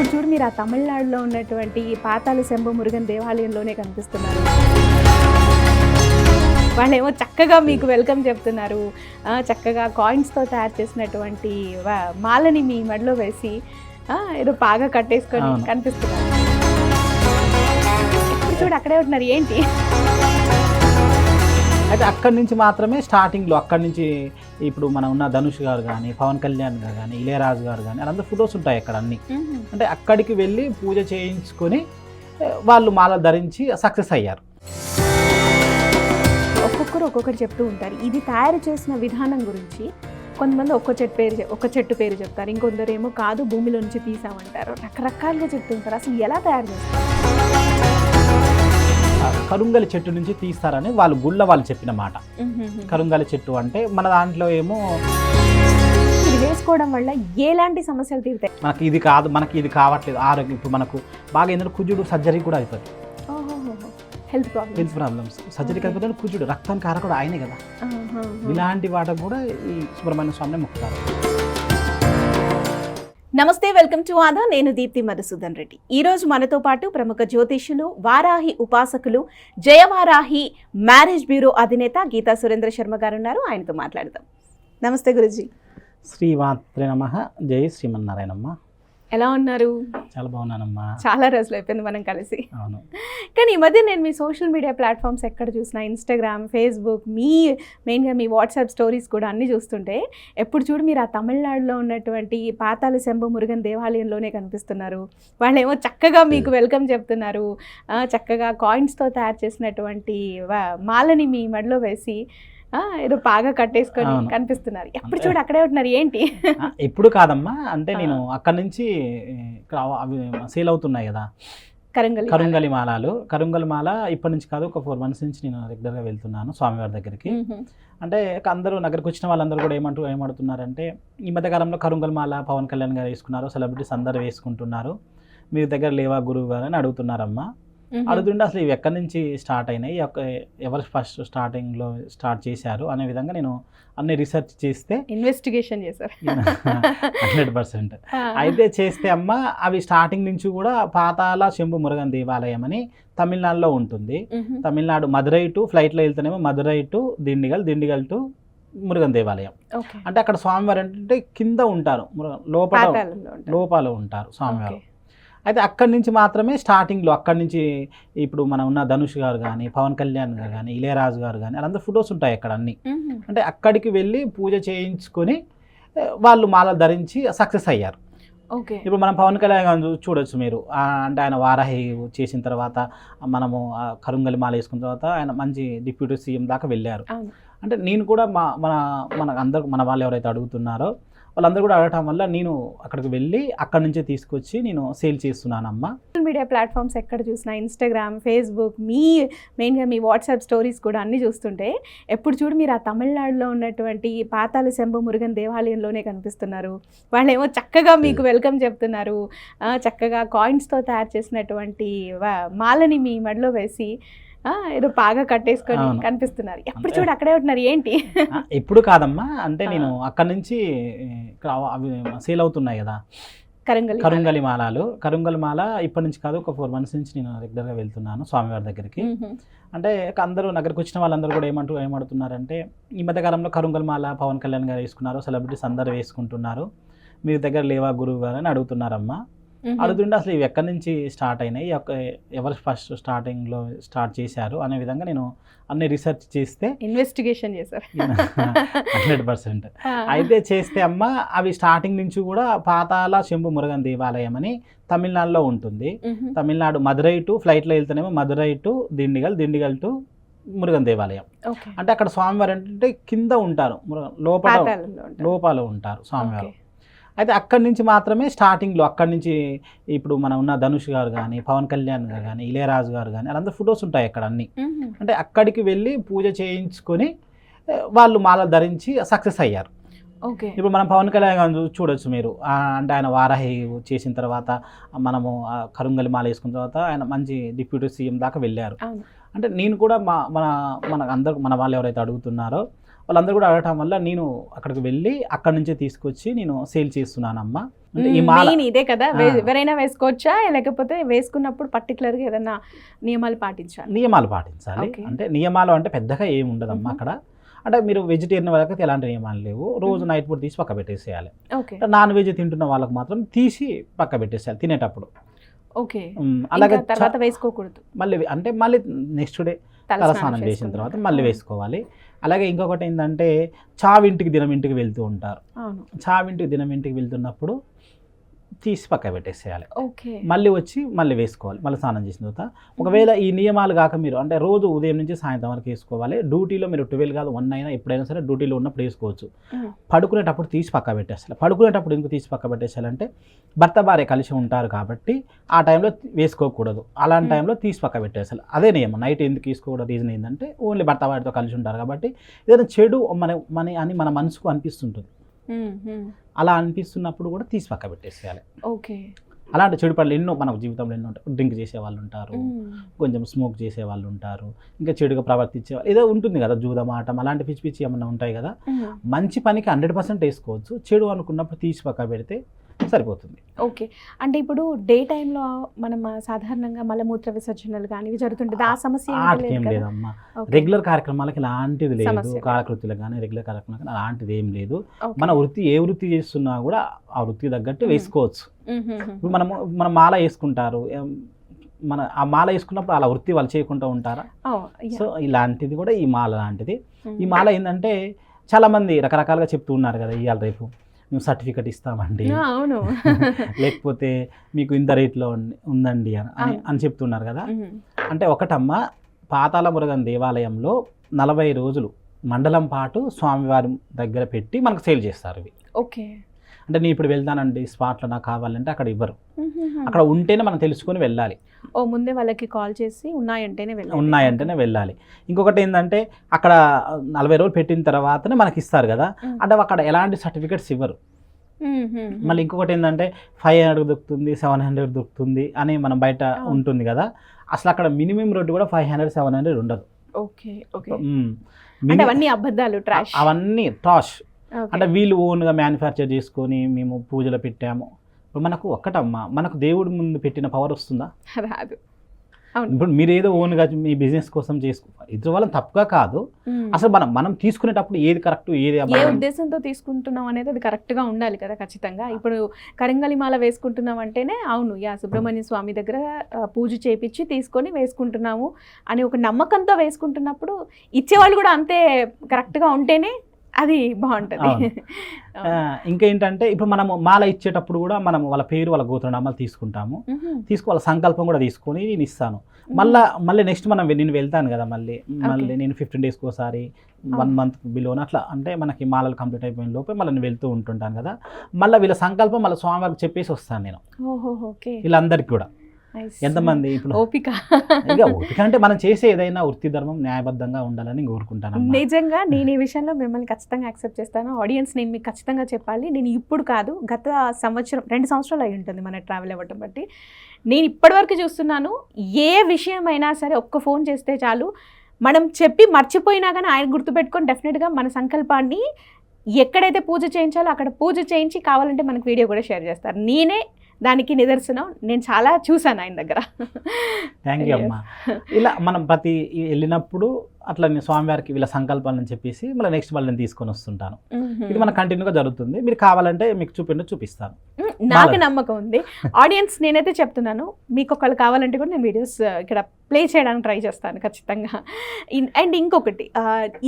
ఇప్పుడు చూడు మీరు ఆ తమిళనాడులో ఉన్నటువంటి ఈ పాతాళ శంభు మురుగన్ దేవాలయంలోనే కనిపిస్తున్నారు. వాళ్ళేమో చక్కగా మీకు వెల్కమ్ చెప్తున్నారు. చక్కగా కాయిన్స్తో తయారు చేసినటువంటి మాలని మీ మెడలో వేసి ఏదో బాగా కట్టేసుకొని. కనిపిస్తున్నారు. ఇప్పుడు చూడు అక్కడే ఉంటున్నారు. ఏంటి? అయితే అక్కడి నుంచి మాత్రమే స్టార్టింగ్లో అక్కడి నుంచి ఇప్పుడు మన ఉన్న ధనుష్ గారు కానీ పవన్ కళ్యాణ్ గారు కానీ ఇళయరాజు గారు కానీ వాళ్ళందరూ ఫొటోస్ ఉంటాయి అక్కడ అన్ని. అంటే అక్కడికి వెళ్ళి పూజ చేయించుకొని వాళ్ళు మాల ధరించి సక్సెస్ అయ్యారు. ఒక్కొక్కరు ఒక్కొక్కటి చెప్తూ ఉంటారు. ఇది తయారు చేసిన విధానం గురించి కొంతమంది ఒక్క చెట్టు పేరు ఒక్క చెట్టు పేరు చెప్తారు. ఇంకొందరు ఏమో కాదు భూమిలో నుంచి తీసామంటారు. రకరకాలుగా చెప్తుంటారు అసలు ఎలా తయారు చేస్తారు? కరుంగలి చెట్టు నుంచి తీస్తారని వాళ్ళు గుళ్ళ వాళ్ళు చెప్పిన మాట. కరుంగలి చెట్టు అంటే మన దాంట్లో ఏమో ఇది వేసుకోవడం వల్ల ఎలాంటి సమస్యలు తీరుతాయి? మనకి ఇది కాదు మనకి ఇది కావట్లేదు ఆరోగ్యం ఇప్పుడు మనకు బాగా ఏంటంటే కుజుడు సర్జరీ కూడా అయిపోతుంది health problem health problems surgery అయిపోతే కుజుడు రక్తానికి కారకుడు ఆయనే కదా. ఇలాంటి వాటికి కూడా ఈ సుబ్రహ్మణ్య స్వామిని మొక్కుతారు. నమస్తే వెల్కమ్ టు ఆదా. నేను దీప్తి మధుసూదన్ రెడ్డి. ఈ రోజు మనతో పాటు ప్రముఖ జ్యోతిష్యులు వారాహి ఉపాసకులు జయవారాహి మ్యారేజ్ బ్యూరో అధినేత గీతా సురేంద్ర శర్మ గారు ఉన్నారు ఆయనతో మాట్లాడదాం. నమస్తే గురుజీ. శ్రీమాత్రే నమ. జై శ్రీమన్నారాయణమ్మ. ఎలా ఉన్నారు? చాలా బాగున్నానమ్మా. చాలా రోజులు అయిపోయింది మనం కలిసి. అవును. కానీ ఈ మధ్య నేను మీ సోషల్ మీడియా ప్లాట్ఫామ్స్ ఎక్కడ చూసినా ఇన్స్టాగ్రామ్ ఫేస్బుక్ మీ మెయిన్గా మీ వాట్సాప్ స్టోరీస్ కూడా అన్నీ చూస్తుంటే ఎప్పుడు చూడు మీరు ఆ తమిళనాడులో ఉన్నటువంటి ఈ పాతాళ శంభు మురుగన్ దేవాలయంలోనే కనిపిస్తున్నారు. వాళ్ళేమో చక్కగా మీకు వెల్కమ్ చెప్తున్నారు. చక్కగా కాయిన్స్తో తయారు చేసినటువంటి మాలని మీ మెడలో వేసి ఏదో బాగా కట్టేసుకొని. కనిపిస్తున్నారు. ఎప్పుడు చూడు అక్కడే ఉంటున్నారు. ఏంటి? ఎప్పుడు కాదమ్మా అంటే నేను అక్కడి నుంచి ఇక్కడ అవి సేల్ అవుతున్నాయి కదా. కరంగలి కరుంగలి మాలాలు కరుంగలి మాల ఇప్పటి నుంచి కాదు ఒక ఫోర్ మంత్స్ నుంచి నేను రెగ్యులర్గా వెళ్తున్నాను స్వామివారి దగ్గరికి. అంటే అందరూ నగరికి వచ్చిన వాళ్ళందరూ కూడా ఏమంటూ ఏమడుతున్నారంటే ఈ మధ్యకాలంలో కరుంగల్ మాల పవన్ కళ్యాణ్ గారు వేసుకున్నారు సెలబ్రిటీస్ అందరూ వేసుకుంటున్నారు మీ దగ్గర లేవా గురువు గారు అని అడుగుతున్నారమ్మా మ్మ్. అడుగుతుంటే అసలు ఇవి ఎక్కడి నుంచి స్టార్ట్ అయినాయి? ఎవరు ఫస్ట్ స్టార్టింగ్లో స్టార్ట్ చేశారు? అనే విధంగా నేను అన్ని రీసెర్చ్ చేస్తే ఇన్వెస్టిగేషన్ చేశారు. Hundred percent. అయితే చేస్తే అమ్మ అవి స్టార్టింగ్ నుంచి కూడా పాతాల శంభు మురుగన్ దేవాలయం అని తమిళనాడులో ఉంటుంది. తమిళనాడు మదురై టు ఫ్లైట్లో వెళ్తేనేమో మదురై టు దిండిగల్ దిండిగల్ టు మురుగన్ దేవాలయం. అంటే అక్కడ స్వామివారు అంటే కింద ఉంటారు. లోపల. లోపల ఉంటారు స్వామివారు. అయితే అక్కడి నుంచి మాత్రమే స్టార్టింగ్లో అక్కడి నుంచి ఇప్పుడు మన ఉన్న ధనుష్ గారు కానీ పవన్ కళ్యాణ్ గారు కానీ ఇళయరాజు గారు కానీ వాళ్ళందరూ ఫొటోస్ ఉంటాయి అక్కడ అన్ని. అంటే అక్కడికి వెళ్ళి పూజ చేయించుకొని వాళ్ళు మాల ధరించి సక్సెస్ అయ్యారు. ఓకే. ఇప్పుడు మనం పవన్ కళ్యాణ్ గారిని చూ- చూడొచ్చు మీరు. అంటే ఆయన వారాహి చేసిన తర్వాత మనము కరుంగలి మాల వేసుకున్న తర్వాత ఆయన మంచి డిప్యూటీ సీఎం దాకా వెళ్ళారు. అంటే నేను కూడా మా మన మన అందరు మన వాళ్ళు ఎవరైతే అడుగుతున్నారో వాళ్ళందరూ కూడా అడగటం వల్ల నేను అక్కడికి వెళ్ళి అక్కడి నుంచే తీసుకొచ్చి నేను సేల్ చేస్తున్నానమ్మా. సోషల్ మీడియా ప్లాట్ఫామ్స్ ఎక్కడ చూసినా ఇన్స్టాగ్రామ్ ఫేస్బుక్ మీ మెయిన్గా మీ వాట్సాప్ స్టోరీస్ కూడా అన్నీ చూస్తుంటే ఎప్పుడు చూడు మీరు ఆ తమిళనాడులో ఉన్నటువంటి ఈ పాతాళ శంభు మురుగన్ దేవాలయంలోనే కనిపిస్తున్నారు. వాళ్ళేమో చక్కగా మీకు వెల్కమ్ చెప్తున్నారు. చక్కగా కాయిన్స్తో తయారు చేసినటువంటి మాలని మీ మెడలో వేసి ఏదో బాగా కట్టేసుకొని. కనిపిస్తున్నారు. ఎప్పుడు చూడు అక్కడే ఉంటున్నారు ఏంటి? ఎప్పుడు కాదమ్మా. అంటే నేను అక్కడి నుంచి ఇక్కడ అవి సేల్ అవుతున్నాయి కదా. కరంగలి కరుంగలి మాలాలు. కరుంగలి మాల ఇప్పటి నుంచి కాదు ఒక ఫోర్ మంత్స్ నుంచి నేను రెగ్యులర్గా వెళ్తున్నాను స్వామివారి దగ్గరికి. అంటే అందరూ నగరికి వచ్చిన వాళ్ళందరూ కూడా ఏమంటూ ఏమడుతున్నారంటే ఈ మధ్యకాలంలో కరుంగల్ మాల పవన్ కళ్యాణ్ గారు వేసుకున్నారు సెలబ్రిటీస్ అందరూ వేసుకుంటున్నారు. మీ దగ్గర లేవా గురువు గారు అని అడుగుతున్నారమ్మా. మ్మ్. అడుగుతుంటే అసలు ఇవి ఎక్కడి నుంచి స్టార్ట్ అయినాయి? ఎవరు ఫస్ట్ స్టార్టింగ్లో స్టార్ట్ చేశారు అనే విధంగా నేను అన్ని రీసెర్చ్ చేస్తే ఇన్వెస్టిగేషన్ చేశారు. Hundred percent. అయితే చేస్తే అమ్మ అవి స్టార్టింగ్ నుంచి కూడా పాతాల శంభు మురుగన్ దేవాలయం అని తమిళనాడులో ఉంటుంది. మ్మ్. తమిళనాడు మదురై టు ఫ్లైట్లో వెళ్తేనేమో మదురై టు దిండిగల్ దిండిగల్ టు మురుగన్ దేవాలయం. అంటే అక్కడ స్వామివారు అంటే కింద ఉంటారు. లోపల. లోపల ఉంటారు స్వామివారు. అయితే అక్కడి నుంచి మాత్రమే స్టార్టింగ్లో అక్కడి నుంచి ఇప్పుడు మన ఉన్న ధనుష్ గారు కానీ పవన్ కళ్యాణ్ గారు కానీ ఇళయరాజు గారు కానీ వాళ్ళందరూ ఫొటోస్ ఉంటాయి అక్కడ అన్ని. అంటే అక్కడికి వెళ్ళి పూజ చేయించుకొని వాళ్ళు మాల ధరించి సక్సెస్ అయ్యారు. ఓకే. ఇప్పుడు మనం పవన్ కళ్యాణ్ గారిని చూ- చూడొచ్చు మీరు. అంటే ఆయన వారాహి చేసిన తర్వాత మనము కరుంగలి మాల వేసుకున్న తర్వాత ఆయన మంచి డిప్యూటీ సీఎం దాకా వెళ్ళారు. అంటే నేను కూడా మా మన మన అందరు మన వాళ్ళు ఎవరైతే అడుగుతున్నారో వాళ్ళందరూ కూడా అడగటం వల్ల నేను అక్కడికి వెళ్ళి అక్కడ నుంచే తీసుకొచ్చి నేను సేల్ చేస్తున్నానమ్మా. మెయిన్ ఇదే కదా. ఎవరైనా వేసుకోవచ్చా? లేకపోతే వేసుకున్నప్పుడు particular గా ఏదైనా నియమాలు పాటించాలి? నియమాలు పాటించాలి. అంటే నియమాలు అంటే పెద్దగా ఏమి ఉండదమ్మా. అక్కడ. అంటే మీరు వెజిటేరియన్ వాళ్ళకి ఎలాంటి నియమాలు లేవు. రోజు నైట్ పూట తీసి పక్క పెట్టేసేయాలి ఓకే నాన్ వెజ్ తింటున్న వాళ్ళకి మాత్రం తీసి పక్క పెట్టేసేయాలి తినేటప్పుడు. ఓకే. అలాగే తర్వాత వేసుకోకూడదు. మళ్ళీ అంటే మళ్ళీ నెక్స్ట్ డే తల తలస్నానం చేసిన. తర్వాత మళ్ళీ వేసుకోవాలి. అలాగే ఇంకొకటి ఏంటంటే చావింటికి దినం ఇంటికి వెళ్తూ ఉంటారు. చావింటికి దినం ఇంటికి వెళ్తున్నప్పుడు తీసి పక్క పెట్టేసేయాలి. ఓకే. మళ్ళీ వచ్చి మళ్ళీ వేసుకోవాలి. మళ్ళీ స్నానం చేసిన తర్వాత ఒకవేళ ఈ నియమాలు కాక మీరు అంటే రోజు ఉదయం నుంచి సాయంత్రం వరకు వేసుకోవాలి. డ్యూటీలో మీరు ట్వెల్వ్ కాదు వన్ అయినా ఎప్పుడైనా సరే డ్యూటీలో ఉన్నప్పుడు వేసుకోవచ్చు. పడుకునేటప్పుడు తీసి పక్క పెట్టేస్తారు పడుకునేటప్పుడు ఎందుకు తీసి పక్క పెట్టేసాలంటే భర్త భార్య కలిసి ఉంటారు కాబట్టి ఆ టైంలో వేసుకోకూడదు. అలాంటి. టైంలో తీసి పక్క పెట్టేసాలి అదే నియమం. నైట్ ఎందుకు తీసుకోకూడదు? రీజన్ ఏంటంటే ఓన్లీ భర్త భార్యతో కలిసి ఉంటారు కాబట్టి ఏదైనా చెడు మన మన అని మన మనసుకు అనిపిస్తుంటుంది. అలా అనిపిస్తున్నప్పుడు కూడా తీసి పక్క పెట్టేసేయాలి. ఓకే అలాంటి చెడు పనులు ఎన్నో మన జీవితంలో ఎన్నో ఉంటాయి. డ్రింక్ చేసే వాళ్ళు ఉంటారు ఉమ్. కొంచెం స్మోక్ చేసే వాళ్ళు ఉంటారు ఇంకా చెడుగా ప్రవర్తించే వాళ్ళు ఏదో ఉంటుంది కదా జూదమాటం అలాంటి పిచ్చి పిచ్చి ఏమన్నా ఉంటాయి కదా. ఉమ్. మంచి పనికి హండ్రెడ్ పర్సెంట్ వేసుకోవచ్చు. చెడు అనుకున్నప్పుడు తీసి పక్క పెడితే సరిపోతుంది ఓకే అంటే ఇప్పుడు డే టైంలో మనం సాధారణంగా మలమూత్ర విసర్జనలు కానీ ఇవి జరుగుతుంటుంది ఆ సమస్య ఏం? లేదమ్మా. రెగ్యులర్ కార్యక్రమాలకి ఇలాంటిది లేదు. కాలకృతులకు కానీ రెగ్యులర్ కార్యక్రమాలకు అలాంటిది ఏం లేదు. మన వృత్తి ఏ వృత్తి చేస్తున్నా కూడా ఆ వృత్తికి తగ్గట్టు. వేసుకోవచ్చు. ఇప్పుడు మనము మన మాల వేసుకుంటారు మన ఆ మాల వేసుకున్నప్పుడు అలా వృత్తి వాళ్ళు చేయకుండా ఉంటారా. సో ఇలాంటిది కూడా ఈ మాల లాంటిది. ఈ మాల ఏంటంటే చాలా మంది రకరకాలుగా చెప్తూ ఉన్నారు కదా ఇవాళ రేపు మేము సర్టిఫికెట్ ఇస్తామండి. అవును. లేకపోతే మీకు ఇంత రేట్లో ఉంది- ఉందండి అని అని- చెప్తున్నారు కదా. అంటే ఒకటమ్మ పాతాళ మురుగన్ దేవాలయంలో నలభై రోజులు మండలం పాటు స్వామివారి దగ్గర పెట్టి మనకు సేల్ చేస్తారు ఇవి. ఓకే. అంటే నేను ఇప్పుడు వెళ్తానండి స్పాట్లో నాకు కావాలంటే అక్కడ ఇవ్వరు. అక్కడ ఉంటేనే మనం తెలుసుకొని వెళ్ళాలి. ఓ ముందే వాళ్ళకి కాల్ చేసి ఉన్నాయంటేనే వెళ్ళాలి. ఉన్నాయంటేనే వెళ్ళాలి. ఇంకొకటి ఏంటంటే అక్కడ నలభై రోజులు పెట్టిన తర్వాతనే మనకి ఇస్తారు కదా. అంటే అక్కడ ఎలాంటి సర్టిఫికెట్స్ ఇవ్వరు. మళ్ళీ ఇంకొకటి ఏంటంటే ఫైవ్ హండ్రెడ్ దొరుకుతుంది సెవెన్ హండ్రెడ్ దొరుకుతుంది అని మనం బయట. ఉంటుంది కదా. అసలు అక్కడ మినిమం రేట్ కూడా ఫైవ్ హండ్రెడ్ సెవెన్ హండ్రెడ్ ఉండదు. Okay okay. అవన్నీ అబద్ధాలు ట్రాష్. అవన్నీ టాష్ అంటే వీళ్ళు ఓన్గా మ్యానుఫ్యాక్చర్ చేసుకొని మేము పూజలు పెట్టాము. ఇప్పుడు మనకు ఒక్కటమ్మా మనకు దేవుడి ముందు పెట్టిన పవర్ వస్తుందా? రాదు. అవును. ఇప్పుడు మీరు ఏదో ఓన్గా మీ బిజినెస్ కోసం చేసుకో ఇద్దరు వాళ్ళని తప్పుగా కాదు. అసలు మనం మనం తీసుకునేటప్పుడు ఏది కరెక్ట్ ఏది ఏ ఉద్దేశంతో తీసుకుంటున్నాం అనేది అది కరెక్ట్గా ఉండాలి కదా ఖచ్చితంగా. ఇప్పుడు కరింగలి మాల వేసుకుంటున్నాం అంటేనే అవును యా సుబ్రహ్మణ్య స్వామి దగ్గర పూజ చేపించి తీసుకొని వేసుకుంటున్నాము అని ఒక నమ్మకంతో వేసుకుంటున్నప్పుడు ఇచ్చేవాళ్ళు కూడా అంతే కరెక్ట్గా ఉంటేనే అది బాగుంటుంది. ఆ, ఇంకేంటంటే ఇప్పుడు మనము మాల ఇచ్చేటప్పుడు కూడా మనం వాళ్ళ పేరు వాళ్ళ గోత్రనామాలు తీసుకుంటాము. తీసుకు వాళ్ళ సంకల్పం కూడా తీసుకొని నేను ఇస్తాను మళ్ళా మళ్ళీ నెక్స్ట్ మనం నేను వెళ్తాను కదా మళ్ళీ. మళ్ళీ నేను ఫిఫ్టీన్ డేస్కి ఒకసారి వన్ మంత్ బిలోన అట్లా అంటే మనకి మాలలు కంప్లీట్ అయిపోయిన లోపే మళ్ళీ నేను వెళ్తూ ఉంటుంటాను కదా. మళ్ళీ వీళ్ళ సంకల్పం మళ్ళీ స్వామివారికి చెప్పేసి వస్తాను నేను. వీళ్ళందరికీ కూడా. ఎంతమంది ఇప్పుడు? ఓపిక. ఇక ఓపిక అంటే మనం చేసే ఏదైనా వృత్తి ధర్మం న్యాయబద్ధంగా ఉండాలని కోరుకుంటాను నిజంగా నేను ఈ విషయంలో మిమ్మల్ని ఖచ్చితంగా యాక్సెప్ట్ చేస్తాను. ఆడియన్స్ నేను మీకు ఖచ్చితంగా చెప్పాలి. నేను ఇప్పుడు కాదు గత సంవత్సరం రెండు సంవత్సరాలు అయి ఉంటుంది మన ట్రావెల్ అవ్వటం బట్టి. నేను ఇప్పటివరకు చూస్తున్నాను ఏ విషయమైనా సరే ఒక్క ఫోన్ చేస్తే చాలు. మనం చెప్పి మర్చిపోయినా కానీ ఆయన గుర్తుపెట్టుకొని డెఫినెట్గా మన సంకల్పాన్ని ఎక్కడైతే పూజ చేయించాలో అక్కడ పూజ చేయించి కావాలంటే మనకు వీడియో కూడా షేర్ చేస్తారు. నేనే దానికి నిదర్శనం. నేను చాలా చూశాను ఆయన దగ్గర. థ్యాంక్ యూ అమ్మా. ఇలా మనం ప్రతి వెళ్ళినప్పుడు అట్లా నేను స్వామివారికి వీళ్ళ సంకల్పాలను చెప్పేసి మళ్ళీ నెక్స్ట్ మళ్ళీ నేను తీసుకొని వస్తుంటాను. ఇది మనకు కంటిన్యూగా జరుగుతుంది. మీరు కావాలంటే మీకు చూపిండి చూపిస్తాను. నాకు. నమ్మకం ఉంది. ఆడియన్స్ నేనైతే చెప్తున్నాను. మీకు ఒకళ్ళు కావాలంటే కూడా నేను వీడియోస్ ఇక్కడ ప్లే చేయడానికి ట్రై చేస్తాను ఖచ్చితంగా. అండ్ ఇంకొకటి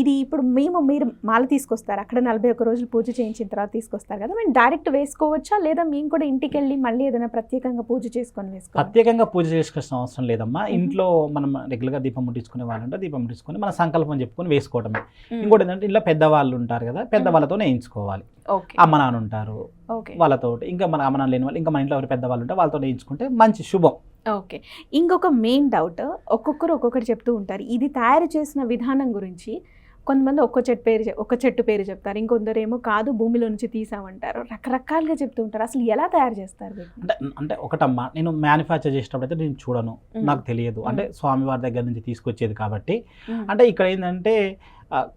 ఇది ఇప్పుడు మేము మీరు మాల తీసుకొస్తారు అక్కడ నలభై ఒక్క రోజులు పూజ చేయించిన తర్వాత తీసుకొస్తారు కదా మేము డైరెక్ట్ వేసుకోవచ్చా? లేదా మేము కూడా ఇంటికి వెళ్ళి మళ్ళీ ఏదైనా ప్రత్యేకంగా పూజ చేసుకొని వేసుకోవాలి ప్రత్యేకంగా పూజ చేసుకోవాల్సిన అవసరం లేదమ్మా. ఇంట్లో మనం రెగ్యులర్గా దీపం ముట్టించుకునే వాళ్ళంటే దీపం ముట్టించుకొని మన సంకల్పం చెప్పుకొని వేసుకోవడమే. ఇంకోటి ఏంటంటే ఇంట్లో పెద్దవాళ్ళు ఉంటారు కదా పెద్దవాళ్ళతో వేయించుకోవాలి. ఓకే. అమ్మ నాన్న ఉంటారు ఓకే. వాళ్ళతో ఇంకా మన అమ్మ నాన్న లేని వాళ్ళు ఇంకా మన ఇంట్లో ఎవరు పెద్దవాళ్ళు ఉంటే వాళ్ళతో వేయించుకుంటే మంచి శుభం. ఓకే. ఇంకొక మెయిన్ డౌట్ ఒక్కొక్కరు ఒక్కొక్కటి చెప్తూ ఉంటారు. ఇది తయారు చేసిన విధానం గురించి కొంతమంది ఒక్క చెట్టు పేరు చెప్- ఒక్క చెట్టు పేరు చెప్తారు. ఇంకొందరు ఏమో కాదు భూమిలో నుంచి తీసామంటారు. రకరకాలుగా చెప్తూ ఉంటారు. అసలు ఎలా తయారు చేస్తారు? అంటే అంటే ఒకటమ్మా నేను మ్యానుఫ్యాక్చర్ చేసేటప్పుడు అయితే నేను చూడను. నాకు తెలియదు. అంటే స్వామివారి దగ్గర నుంచి తీసుకొచ్చేది కాబట్టి. అంటే ఇక్కడ ఏంటంటే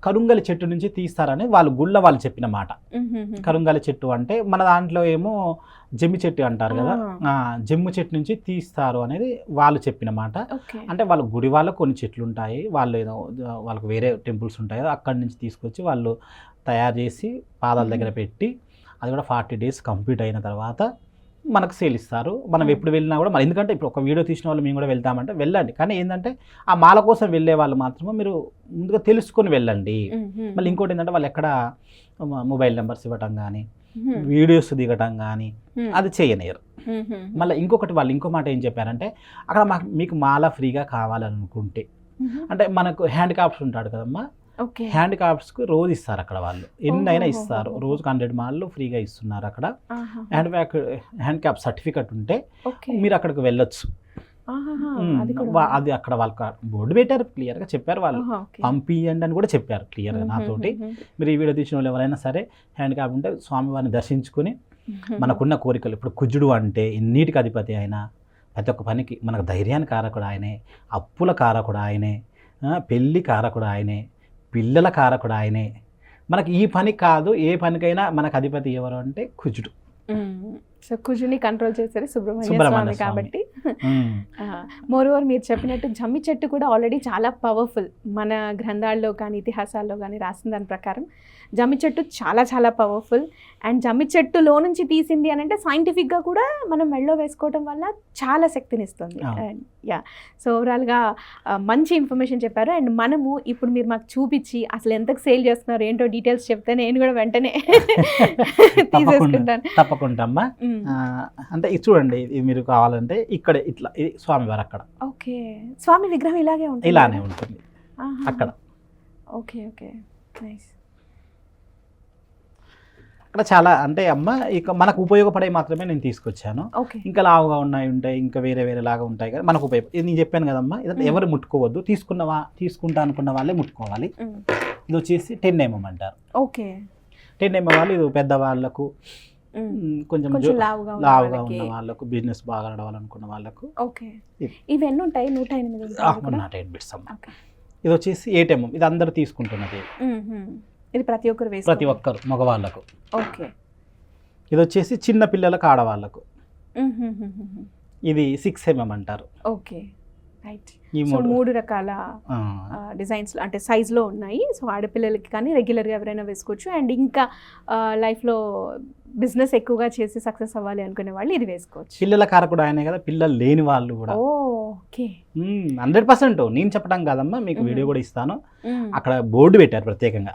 కరుంగలి చెట్టు నుంచి తీస్తారని వాళ్ళు గుళ్ళ వాళ్ళు చెప్పిన మాట. కరుంగలి చెట్టు అంటే మన దాంట్లో ఏమో జమ్మి చెట్టు అంటారు కదా. జమ్ము చెట్టు నుంచి తీస్తారు అనేది వాళ్ళు చెప్పిన మాట. అంటే వాళ్ళ గుడి వాళ్ళ కొన్ని చెట్లు ఉంటాయి. వాళ్ళు ఏదో వాళ్ళకి వేరే టెంపుల్స్ ఉంటాయి అక్కడి నుంచి తీసుకొచ్చి వాళ్ళు తయారు చేసి పాదాల దగ్గర పెట్టి అది కూడా ఫార్టీ డేస్ కంప్లీట్ అయిన తర్వాత మనకు సేల్ ఇస్తారు మనం. ఎప్పుడు వెళ్ళినా కూడా మరి ఎందుకంటే ఇప్పుడు ఒక వీడియో తీసిన వాళ్ళు మేము కూడా వెళ్తామంటే వెళ్ళండి కానీ ఏంటంటే ఆ మాల కోసం వెళ్ళే వాళ్ళు మాత్రమే మీరు ముందుగా తెలుసుకొని వెళ్ళండి. మళ్ళీ ఇంకోటి ఏంటంటే వాళ్ళు ఎక్కడ మొబైల్ నెంబర్స్ ఇవ్వటం కానీ. వీడియోస్ దిగటం కానీ. అది చేయనియరు. మళ్ళీ ఇంకొకటి వాళ్ళు ఇంకో మాట ఏం చెప్పారంటే అక్కడ మాకు మీకు మాల ఫ్రీగా కావాలనుకుంటే. అంటే మనకు హ్యాండ్ క్రాఫ్ట్స్ ఉంటాడు కదమ్మా హ్యాండ్ క్రాఫ్ట్స్కి రోజు ఇస్తారు అక్కడ వాళ్ళు ఎన్నైనా. ఇస్తారు రోజుకు హండ్రెడ్ మాళ్ళు ఫ్రీగా ఇస్తున్నారు అక్కడ. Hand bag hand craft certificate ఉంటే మీరు అక్కడికి వెళ్ళొచ్చు అది అక్కడ వాళ్ళకి బోర్డు పెట్టారు క్లియర్గా చెప్పారు వాళ్ళు. పంపియండి అని కూడా చెప్పారు క్లియర్గా నాతోటి మ్మ్. మీరు ఈ వీడియో తీసిన వాళ్ళు ఎవరైనా సరే హ్యాండ్ క్రాఫ్ట్ ఉంటే స్వామివారిని దర్శించుకుని. మనకున్న కోరికలు ఇప్పుడు కుజుడు అంటే ఎన్నిటికి అధిపతి ఆయన ప్రతి ఒక్క పనికి మనకు ధైర్యానికి కారకుడు ఆయనే అప్పుల కారకుడు ఆయనే పెళ్ళి కారకుడు ఆయనే పిల్లల కారకుడు ఆయనే మనకి ఈ పని కాదు ఏ పనికైనా మనకు అధిపతి ఎవరు అంటే కుజుడు. సో కుజుని కంట్రోల్ చేసేది సుబ్రహ్మణ్య స్వామి. కాబట్టి ఉమ్, మోర్ ఓవర్ మీరు చెప్పినట్టు జమ్మి చెట్టు కూడా ఆల్రెడీ చాలా పవర్ఫుల్ మన గ్రంథాల్లో కానీ ఇతిహాసాల్లో కానీ రాసిన దాని ప్రకారం జమ్మి చెట్టు చాలా చాలా పవర్ఫుల్ అండ్ జమ్మి చెట్టులో నుంచి తీసింది అని అంటే సైంటిఫిక్గా కూడా మనం మెళ్ళో వేసుకోవడం వల్ల చాలా శక్తినిస్తుంది. యా సో ఓవరాల్గా మంచి ఇన్ఫర్మేషన్ చెప్పారు. అండ్ మనము ఇప్పుడు మీరు మాకు చూపించి అసలు ఎంతకు సేల్ చేస్తున్నారు ఏంటో డీటెయిల్స్ చెప్తే నేను కూడా వెంటనే తీసేసుకుంటాను. తప్పకుండా అమ్మా. అంటే చూడండి ఇది మీరు కావాలంటే ఇక్కడ ఇట్లా ఇది స్వామివారు అక్కడ. ఓకే. స్వామి విగ్రహం ఇలాగే ఉంటుంది. ఇలానే ఉంటుంది. అక్కడ. Okay okay. నైస్. అక్కడ చాలా అంటే అమ్మ ఇక మనకు ఉపయోగపడే మాత్రమే నేను తీసుకొచ్చాను. ఇంకా లావుగా ఉన్నాయి ఉంటాయి ఇంకా వేరే వేరే లాగా ఉంటాయి కదా మనకు ఉపయోగం నేను చెప్పాను కదమ్మా ఇదంతా. ఎవరు ముట్టుకోవద్దు తీసుకున్న తీసుకుంటా అనుకున్న వాళ్ళే ముట్టుకోవాలి. ఇది వచ్చేసి టెన్ ఎంఎం అంటారు. ఓకే. టెన్ ఎంఎం వాళ్ళు ఇది పెద్దవాళ్ళకు కొంచెం లావుగా ఉన్న వాళ్ళకి. బిజినెస్ బాగా నడవాలనుకున్న వాళ్ళకు. ఓకే. ఇది. ఇవి ఎన్ని ఉంటాయి నూట ఎనిమిది? Not okay. ఇది వచ్చేసి ఎంఎం ఇది అందరు తీసుకుంటున్నది. ఇది ప్రతి ఒక్కరు ప్రతి ఒక్కరు మగవాళ్ళకు. ఓకే. ఇది వచ్చేసి చిన్న పిల్లలకు ఆడవాళ్ళకు. ఇది సిక్స్ ఎంఎం అంటారు. ఓకే. రైట్. మూడు రకాల డిజైన్స్ అంటే సైజ్లో ఉన్నాయి. సో ఆడపిల్లలకి కానీ రెగ్యులర్గా ఎవరైనా వేసుకోవచ్చు. అండ్ ఇంకా లైఫ్లో బిజినెస్ ఎక్కువగా చేసి సక్సెస్ అవ్వాలి అనుకునే వాళ్ళు ఇది వేసుకోవచ్చు. పిల్లల కారకుడు ఆయనే కదా పిల్లలు లేని వాళ్ళు కూడా. ఓకే. Hundred percent. నేను చెప్పడం కాదమ్మా మీకు. వీడియో కూడా ఇస్తాను. అక్కడ బోర్డు పెట్టారు ప్రత్యేకంగా.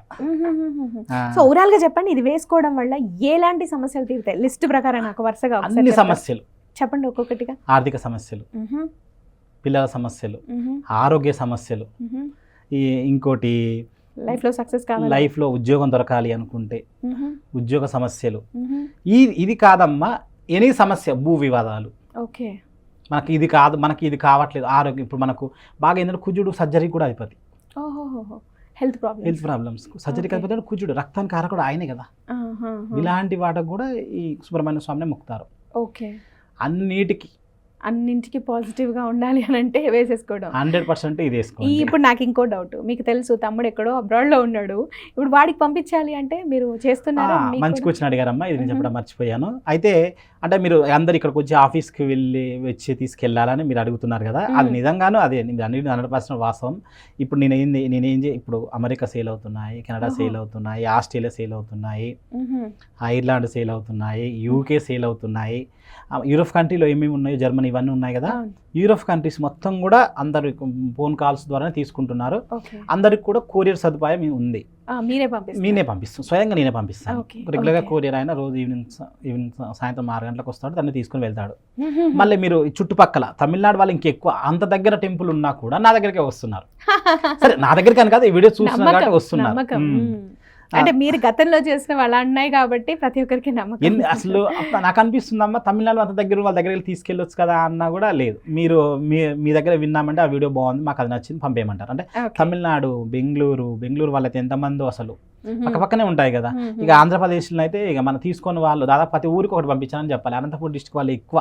సో ఓవరాల్గా చెప్పండి ఇది వేసుకోవడం వల్ల ఎలాంటి సమస్యలు తీరుతాయి? లిస్ట్ ప్రకారం నాకు వరుసగా అన్ని? సమస్యలు. చెప్పండి ఒక్కొక్కటిగా. ఆర్థిక సమస్యలు. పిల్లల సమస్యలు. ఆరోగ్య సమస్యలు. ఈ ఇంకోటి లైఫ్లో సక్సెస్ కావాలి? లైఫ్లో ఉద్యోగం దొరకాలి అనుకుంటే. ఉద్యోగ సమస్యలు. ఈ ఇది కాదమ్మా ఎనీ సమస్య భూ వివాదాలు. ఓకే. మనకి ఇది కాదు మనకి ఇది కావట్లేదు ఆరోగ్యం ఇప్పుడు మనకు బాగా ఏంటంటే కుజుడు సర్జరీ కూడా అధిపతి హెల్త్ ప్రాబ్లమ్ హెల్త్ ప్రాబ్లమ్స్. సర్జరీకి. అధిపతి కుజుడు రక్తానికి కారకుడు ఆయనే కదా. ఇలాంటి వాటికి కూడా ఈ సుబ్రహ్మణ్య స్వామిని ముక్తారు ఓకే. అన్నిటికీ అన్నింటికి పాజిటివ్గా ఉండాలి అని అంటే వేసేసుకోవడం హండ్రెడ్ పర్సెంట్ ఇది వేసుకోండి ఇప్పుడు నాకు ఇంకో డౌట్ మీకు తెలుసు తమ్ముడు ఎక్కడో అబ్రాడ్లో ఉన్నాడు ఇప్పుడు వాడికి పంపించాలి అంటే మీరు చేస్తున్నారా మంచి? క్వశ్చన్ అడిగారమ్మా ఇది నేను. చెప్పడం మర్చిపోయాను అయితే అంటే మీరు అందరు ఇక్కడికి వచ్చి ఆఫీస్కి వెళ్ళి వచ్చి తీసుకెళ్ళాలని మీరు అడుగుతున్నారు కదా అది. నిజంగాను అదే అన్ని హండ్రెడ్ పర్సెంట్ వాస్తవం ఇప్పుడు నేను ఏంది నేనేం ఇప్పుడు అమెరికా సేల్ అవుతున్నాయి కెనడా. సేల్ అవుతున్నాయి ఆస్ట్రేలియా సేల్ అవుతున్నాయి. ఐర్లాండ్ సేల్ అవుతున్నాయి యూకే సేల్ అవుతున్నాయి యూరోప్ కంట్రీలో ఏమేమి ఉన్నాయో జర్మనీ ఇవన్నీ ఉన్నాయి కదా. యూరోప్ కంట్రీస్ మొత్తం కూడా అందరు ఫోన్ కాల్స్ ద్వారానే తీసుకుంటున్నారు. అందరికి కూడా కొరియర్ సదుపాయం ఉంది. నేనే పంపిస్తాను స్వయంగా నేనే పంపిస్తాను. రెగ్యులర్గా. కొరియర్ అయినా రోజు ఈవినింగ్ ఈవినింగ్ సాయంత్రం ఆరు గంటలకు వస్తాడు దాన్ని తీసుకొని వెళ్తాడు. మళ్ళీ మీరు చుట్టుపక్కల తమిళనాడు వాళ్ళు ఇంకెక్కువ అంత దగ్గర టెంపుల్ ఉన్నా కూడా నా దగ్గరికే వస్తున్నారు. సరే నా దగ్గరికి అని కాదు ఈ వీడియో కాబట్టి వస్తున్నారు. అంటే మీరు గతంలో చేసిన వాళ్ళు అన్నాయి కాబట్టి ప్రతి ఒక్కరికి నమ్మకం అసలు నాకు అనిపిస్తుందమ్మా తమిళనాడు అంత దగ్గర వాళ్ళ దగ్గర తీసుకెళ్ళొచ్చు కదా అన్నా కూడా లేదు మీరు మీ మీ దగ్గర విన్నామంటే ఆ వీడియో బాగుంది మాకు అది నచ్చింది పంపేయమంటారు అంటే. తమిళనాడు బెంగళూరు బెంగళూరు వాళ్ళైతే ఎంతమందో అసలు. పక్క పక్కనే ఉంటాయి కదా. ఇక ఆంధ్రప్రదేశ్లో అయితే ఇక మనం తీసుకొని వాళ్ళు దాదాపు ప్రతి ఊరికి ఒకటి పంపించాలని చెప్పాలి అనంతపూర్ డిస్టిక్ వాళ్ళు ఎక్కువ.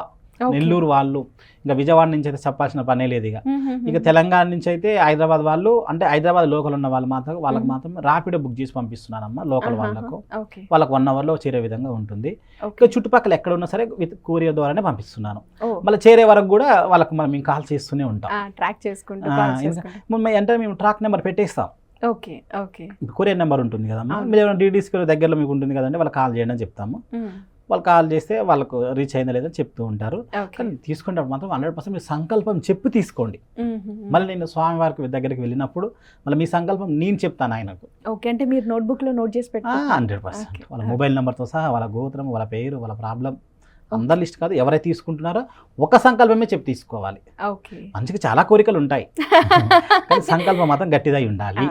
నెల్లూరు వాళ్ళు ఇంకా విజయవాడ నుంచి అయితే చెప్పాల్సిన పనే లేదు ఇక. ఇక తెలంగాణ నుంచి అయితే హైదరాబాద్ వాళ్ళు అంటే హైదరాబాద్ లోకల్ ఉన్న వాళ్ళు మాత్రం వాళ్ళకి. మాత్రం ర్యాపిడో బుక్ చేసి పంపిస్తున్నానమ్మా లోకల్. వాళ్ళకు. వాళ్ళకి వన్ అవర్లో చేరే విధంగా ఉంటుంది. ఇక చుట్టుపక్కల ఎక్కడ ఉన్నా సరే విత్ కొరియర్ ద్వారానే పంపిస్తున్నాను. మళ్ళీ చేరే వరకు కూడా వాళ్ళకి మనం మేము కాల్ చేస్తూనే ఉంటాం. ట్రాక్ చేసుకుంటూ అంటే మేము ట్రాక్ నెంబర్ పెట్టేస్తాం. Okay okay. కొరియర్ నెంబర్ ఉంటుంది కదమ్మా. మీరు డీడీస్కి దగ్గరలో మీకు ఉంటుంది కదండి వాళ్ళకి కాల్ చేయండి అని చెప్తాము. వాళ్ళు కాల్ చేస్తే వాళ్ళకు రీచ్ అయిందా లేదా చెప్తూ ఉంటారు. కానీ తీసుకునేటప్పుడు మాత్రం హండ్రెడ్ పర్సెంట్ మీరు సంకల్పం చెప్పి తీసుకోండి. మళ్ళీ నేను స్వామివారికి దగ్గరికి వెళ్ళినప్పుడు మళ్ళీ మీ సంకల్పం నేను చెప్తాను ఆయనకు. ఓకే అంటే మీరు నోట్బుక్లో నోట్ చేసి హండ్రెడ్ పర్సెంట్. వాళ్ళ మొబైల్ నెంబర్తో సహా వాళ్ళ గోత్రం వాళ్ళ పేరు వాళ్ళ ప్రాబ్లం అందరి లిస్ట్ కాదు ఎవరైతే తీసుకుంటున్నారో ఒక సంకల్పమే చెప్పి తీసుకోవాలి. ఓకే. మంచిగా చాలా కోరికలు ఉంటాయి. కానీ సంకల్పం మాత్రం గట్టిదై ఉండాలి.